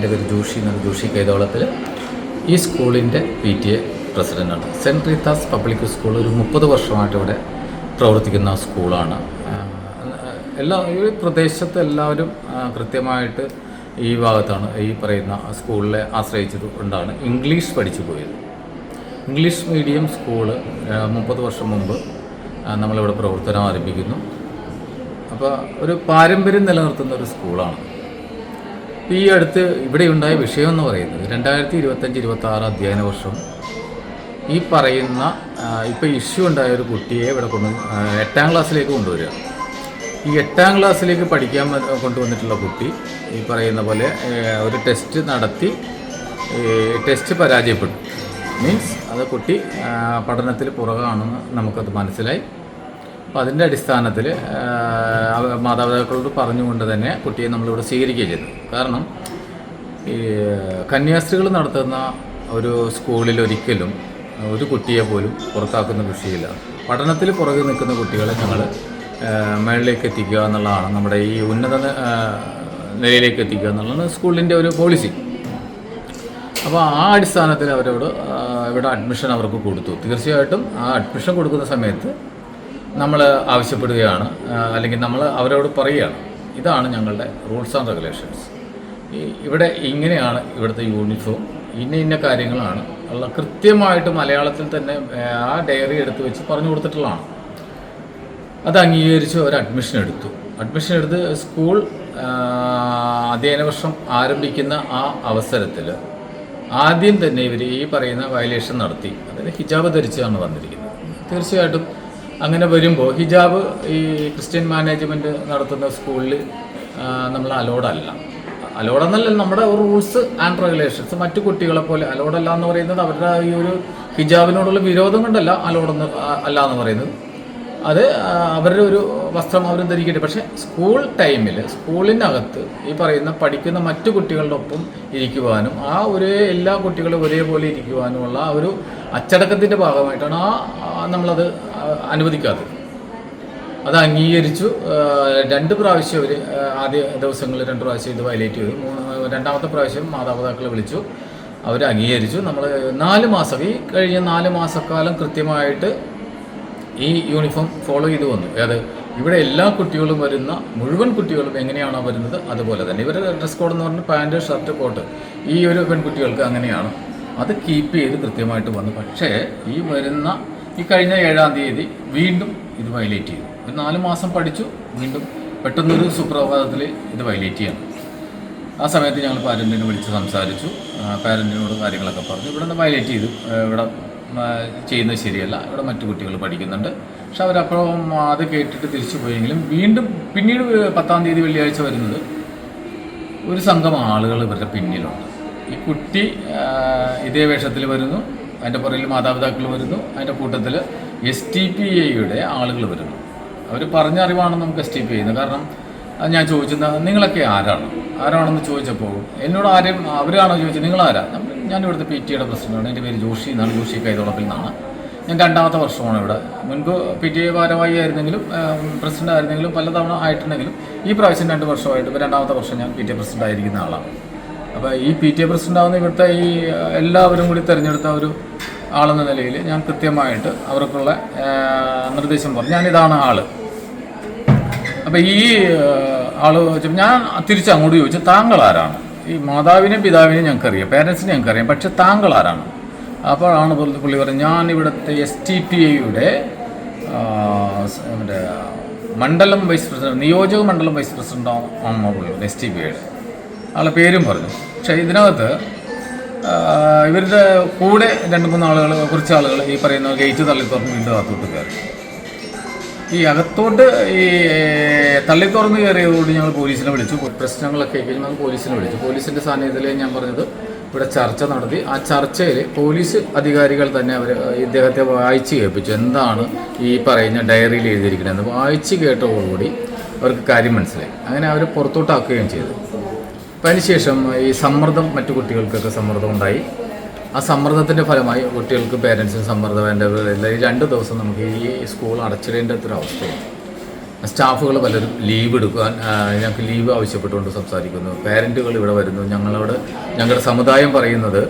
എന്റെ പേര് ജോഷി എന്നാണ് ജോഷി കൈതോളത്തിൽ ഈ സ്കൂളിന്റെ പി ടി എ പ്രസിഡന്റാണ് സെന്റ് റീത്താസ് പബ്ലിക് സ്കൂൾ ഒരു മുപ്പത് വർഷമായിട്ട് ഇവിടെ പ്രവർത്തിക്കുന്ന സ്കൂളാണ്. എല്ലാ ഈ പ്രദേശത്ത് എല്ലാവരും കൃത്യമായിട്ട് ഈ ഭാഗത്താണ് ഈ പറയുന്ന സ്കൂളിലെ ആശ്രയിച്ചത് കൊണ്ടാണ് ഇംഗ്ലീഷ് പഠിച്ചു പോയത്. ഇംഗ്ലീഷ് മീഡിയം സ്കൂൾ മുപ്പത് വർഷം മുമ്പ് നമ്മളിവിടെ പ്രവർത്തനം ആരംഭിക്കുന്നു. അപ്പോൾ ഒരു പാരമ്പര്യം നിലനിർത്തുന്ന ഒരു സ്കൂളാണ്. ഈ അടുത്ത് ഇവിടെ ഉണ്ടായ വിഷയം എന്ന് പറയുന്നത് രണ്ടായിരത്തി ഇരുപത്തഞ്ച് ഇരുപത്തി ആറ് അധ്യയന വർഷം. ഈ പറയുന്ന ഇപ്പോൾ ഇഷ്യൂ ഉണ്ടായ ഒരു കുട്ടിയെ ഇവിടെ കൊണ്ട് എട്ടാം ക്ലാസ്സിലേക്ക് കൊണ്ടുവരിക. ഈ എട്ടാം ക്ലാസ്സിലേക്ക് പഠിക്കാൻ കൊണ്ടുവന്നിട്ടുള്ള കുട്ടി ഈ പറയുന്ന പോലെ ഒരു ടെസ്റ്റ് നടത്തി ടെസ്റ്റ് പരാജയപ്പെട്ടു. മീൻസ് അത് കുട്ടി പഠനത്തിൽ പുറകാണെന്ന് നമുക്കത് മനസ്സിലായി. അപ്പോൾ അതിന്റെ അടിസ്ഥാനത്തിൽ മാതാപിതാക്കളോട് പറഞ്ഞുകൊണ്ട് തന്നെ കുട്ടിയെ നമ്മളിവിടെ സ്വീകരിക്കുകയും ചെയ്തു കാരണം ഈ കന്യാസ്ത്രീകൾ നടത്തുന്ന ഒരു സ്കൂളിൽ ഒരിക്കലും ഒരു കുട്ടിയെ പോലും പുറത്താക്കുന്ന വിഷയമില്ല. പഠനത്തിൽ പുറകെ നിൽക്കുന്ന കുട്ടികളെ ഞങ്ങൾ മേളിലേക്ക് എത്തിക്കുക എന്നുള്ളതാണ് നമ്മുടെ ഈ ഉന്നത നിലയിലേക്ക് എത്തിക്കുക എന്നുള്ളതാണ് സ്കൂളിന്റെ ഒരു പോളിസി അപ്പോൾ ആ അടിസ്ഥാനത്തിൽ അവരോട് ഇവിടെ അഡ്മിഷൻ അവർക്ക് കൊടുത്തു. തീർച്ചയായിട്ടും ആ അഡ്മിഷൻ കൊടുക്കുന്ന സമയത്ത് നമ്മൾ ആവശ്യപ്പെടുകയാണ് അല്ലെങ്കിൽ നമ്മൾ അവരോട് പറയുകയാണ്. ഇതാണ് ഞങ്ങളുടെ റൂൾസ് ആൻഡ് റെഗുലേഷൻസ് ഇവിടെ ഇങ്ങനെയാണ് ഇവിടുത്തെ യൂണിഫോം ഇന്ന ഇന്ന കാര്യങ്ങളാണ്. ഉള്ള കൃത്യമായിട്ട് മലയാളത്തിൽ തന്നെ ആ, ഡയറി എടുത്ത് വെച്ച് പറഞ്ഞു കൊടുത്തിട്ടുള്ളതാണ്. അത് അംഗീകരിച്ച് ഒരു അഡ്മിഷൻ എടുത്തു. അഡ്മിഷൻ എടുത്ത് സ്കൂൾ അധ്യയന വർഷം ആരംഭിക്കുന്ന ആ അവസരത്തിൽ ആദ്യം തന്നെ ഇവർ ഈ പറയുന്ന വയലേഷൻ നടത്തി. അതായത് ഹിജാബ് ധരിച്ചാണ് വന്നിരിക്കുന്നത്. തീർച്ചയായിട്ടും അങ്ങനെ വരുമ്പോൾ ഹിജാബ് ഈ ക്രിസ്ത്യൻ മാനേജ്മെന്റ് നടത്തുന്ന സ്കൂളിൽ നമ്മൾ അലോഡല്ല അലോഡെന്നല്ല നമ്മുടെ റൂൾസ് ആൻഡ് റെഗുലേഷൻസ് മറ്റു കുട്ടികളെ പോലെ അലോഡല്ല എന്ന് പറയുന്നത് അവരുടെ ഈ ഒരു ഹിജാബിനോടുള്ള വിരോധം കൊണ്ടല്ല അലോഡെന്ന് അല്ല എന്ന് പറയുന്നത്. അത് അവരുടെ ഒരു വസ്ത്രം അവർ ധരിക്കട്ടെ. പക്ഷേ സ്കൂൾ ടൈമിൽ സ്കൂളിനകത്ത് ഈ പറയുന്ന പഠിക്കുന്ന മറ്റു കുട്ടികളുടെ ഒപ്പം ഇരിക്കുവാനും ആ ഒരേ എല്ലാ കുട്ടികളും ഒരേപോലെ ഇരിക്കുവാനുമുള്ള ആ ഒരു അച്ചടക്കത്തിന്റെ ഭാഗമായിട്ടാണ് ആ നമ്മളത് അനുവദിക്കാത്തത്. അത് അംഗീകരിച്ചു. രണ്ട് പ്രാവശ്യം അവർ ആദ്യ ദിവസങ്ങളിൽ രണ്ട് പ്രാവശ്യം ഇത് വയലേറ്റ് ചെയ്തു. രണ്ടാമത്തെ പ്രാവശ്യം മാതാപിതാക്കളെ വിളിച്ചു. അവർ അംഗീകരിച്ചു. നമ്മൾ നാല് മാസം ഈ കഴിഞ്ഞ നാല് മാസക്കാലം കൃത്യമായിട്ട് ഈ യൂണിഫോം ഫോളോ ചെയ്തു വന്നു. അത് ഇവിടെ എല്ലാ കുട്ടികളും വരുന്ന മുഴുവൻ കുട്ടികളും എങ്ങനെയാണോ വരുന്നത് അതുപോലെ തന്നെ. ഇവരുടെ ഡ്രസ് കോഡ് എന്ന് പറഞ്ഞാൽ പാന്റ് ഷർട്ട് കോട്ട് ഈ ഒരു പെൺകുട്ടികൾക്ക് അങ്ങനെയാണ്. അത് കീപ്പ് ചെയ്ത് കൃത്യമായിട്ട് വന്നു. പക്ഷേ ഈ വരുന്ന ഈ കഴിഞ്ഞ ഏഴാം തീയതി വീണ്ടും ഇത് വയലേറ്റ് ചെയ്തു. ഒരു നാല് മാസം പഠിച്ചു വീണ്ടും പെട്ടെന്നൊരു സുപ്രഭാതത്തിൽ ഇത് വയലേറ്റ് ചെയ്യണം. ആ സമയത്ത് ഞങ്ങൾ പാരന്റിനെ വിളിച്ച് സംസാരിച്ചു. പാരന്റിനോട് കാര്യങ്ങളൊക്കെ പറഞ്ഞു. ഇവിടെ നിന്ന് വയലേറ്റ് ചെയ്തു. ഇവിടെ ചെയ്യുന്നത് ശരിയല്ല. ഇവിടെ മറ്റു കുട്ടികൾ പഠിക്കുന്നുണ്ട്. പക്ഷെ അവരപ്പോഴും അത് കേട്ടിട്ട് തിരിച്ചു പോയെങ്കിലും വീണ്ടും പിന്നീട് പത്താം തീയതി വെള്ളിയാഴ്ച വരുന്നത് ഒരു സംഘം ആളുകൾ ഇവരുടെ പിന്നിലുണ്ട്. ഈ കുട്ടി ഇതേ വേഷത്തിൽ വരുന്നു അതിന്റെ പുറകിൽ മാതാപിതാക്കൾ വരുന്നു അതിന്റെ കൂട്ടത്തിൽ എസ് ടി പി ഐയുടെ ആളുകൾ വരുന്നു. അവർ പറഞ്ഞ അറിവാണ് നമുക്ക് എസ് ടി പി ചെയ്യുന്നത്. കാരണം ഞാൻ ചോദിച്ചത് നിങ്ങളൊക്കെ ആരാണ്? ആരാണെന്ന് ചോദിച്ചപ്പോൾ എന്നോട് ആരും അവരാണോ ചോദിച്ചത്? നിങ്ങളാരാ? ആരാ ഞാൻ ഇവിടുത്തെ പി ടിയുടെ പ്രസിഡന്റാണ്. എന്റെ പേര് ജോഷി എന്നാണ് ജോഷി കൈതോളപ്പിൽ നിന്നാണ്. ഞാൻ രണ്ടാമത്തെ വർഷമാണ് ഇവിടെ. മുൻപ് പി ടി ഭാരവാഹി ആയിരുന്നെങ്കിലും പ്രസിഡന്റ് ആയിരുന്നെങ്കിലും പലതവണ ആയിട്ടുണ്ടെങ്കിലും ഈ പ്രാവശ്യം രണ്ട് വർഷമായിട്ട് ഇപ്പോൾ രണ്ടാമത്തെ വർഷം ഞാൻ പി ടി എ പ്രസിഡന്റ് ആയിരിക്കുന്ന ആളാണ്. അപ്പോൾ ഈ പി ടി എ പ്രസിഡന്റ് ആവുന്ന ഇവിടുത്തെ ഈ എല്ലാവരും കൂടി തിരഞ്ഞെടുത്ത ഒരു ആളെന്ന നിലയിൽ ഞാൻ കൃത്യമായിട്ട് അവർക്കുള്ള നിർദ്ദേശം പറഞ്ഞു. ഞാനിതാണ് ആൾ. അപ്പോൾ ഈ ആൾ ഞാൻ തിരിച്ച് അങ്ങോട്ട് ചോദിച്ചു താങ്കൾ ആരാണ്? ഈ മാതാവിനെയും പിതാവിനെയും ഞങ്ങൾക്കറിയാം. പേരൻസിനെ ഞങ്ങൾക്കറിയാം. പക്ഷെ താങ്കൾ ആരാണ് അപ്പോഴാണ് പുള്ളി പറഞ്ഞത് ഞാൻ ഇവിടുത്തെ എസ് ടി പി ഐയുടെ മറ്റേ മണ്ഡലം വൈസ് പ്രസിഡന്റ് നിയോജക മണ്ഡലം വൈസ് പ്രസിഡന്റ് അമ്മ പുള്ളി എസ് ടി പി ഐയുടെ ആളെ പേരും പറഞ്ഞു. പക്ഷേ ഇതിനകത്ത് ഇവരുടെ കൂടെ രണ്ട് മൂന്ന് ആളുകൾ കുറച്ച് ആളുകൾ ഈ പറയുന്ന ഗേറ്റ് തള്ളി വീണ്ടും അകത്തോട്ട് കയറി. ഈ അകത്തോട്ട് ഈ തള്ളി തുറന്ന് കയറിയതോട് ഞങ്ങൾ പോലീസിനെ വിളിച്ചു. പ്രശ്നങ്ങളൊക്കെ ഞങ്ങൾ പോലീസിനെ വിളിച്ചു. പോലീസിന്റെ സാന്നിധ്യത്തിൽ ഞാൻ പറഞ്ഞത് ഇവിടെ ചർച്ച നടത്തി. ആ ചർച്ചയിൽ പോലീസ് അധികാരികൾ തന്നെ അവർ ഇദ്ദേഹത്തെ വായിച്ച് കേൾപ്പിച്ചു. എന്താണ് ഈ പറയുന്ന ഡയറിയിൽ എഴുതിയിരിക്കുന്നത്? വായിച്ച് കേട്ടതോടുകൂടി അവർക്ക് കാര്യം മനസ്സിലായി. അങ്ങനെ അവർ പുറത്തോട്ടാക്കുകയും ചെയ്തു. അപ്പം അതിനുശേഷം ഈ സമ്മർദ്ദം മറ്റു കുട്ടികൾക്കൊക്കെ സമ്മർദ്ദം ഉണ്ടായി. ആ സമ്മർദ്ദത്തിന്റെ ഫലമായി കുട്ടികൾക്ക് പേരൻസിന് സമ്മർദ്ദം വേണ്ട ഈ രണ്ട് ദിവസം നമുക്ക് ഈ സ്കൂൾ അടച്ചിടേണ്ട ഒരു അവസ്ഥയാണ്. സ്റ്റാഫുകൾ പലരും ലീവ് എടുക്കാൻ ഞങ്ങൾക്ക് ലീവ് ആവശ്യപ്പെട്ടുകൊണ്ട് സംസാരിക്കുന്നു. പാരന്റുകൾ ഇവിടെ വരുന്നു. ഞങ്ങളോട് ഞങ്ങളുടെ സമുദായം പറയുന്നത്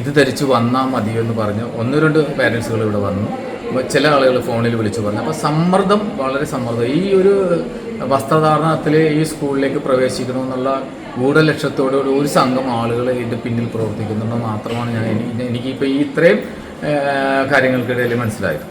ഇത് ധരിച്ച് വന്നാൽ മതിയെന്ന് പറഞ്ഞ് ഒന്ന് രണ്ട് പാരൻസുകൾ ഇവിടെ വന്നു. ചില ആളുകൾ ഫോണിൽ വിളിച്ചു പറഞ്ഞു. അപ്പോൾ സമ്മർദ്ദം വളരെ സമ്മർദ്ദം. ഈ ഒരു വസ്ത്രധാരണത്തിൽ ഈ സ്കൂളിലേക്ക് പ്രവേശിക്കണമെന്നുള്ള ഗൂഢലക്ഷ്യത്തോടുകൂടി ഒരു സംഘം ആളുകൾ ഇതിന്റെ പിന്നിൽ പ്രവർത്തിക്കുന്നുണ്ടെന്ന് മാത്രമാണ് ഞാൻ എനിക്ക് എനിക്കിപ്പോൾ ഈ ഇത്രയും കാര്യങ്ങൾക്കിടയിൽ മനസ്സിലായത്.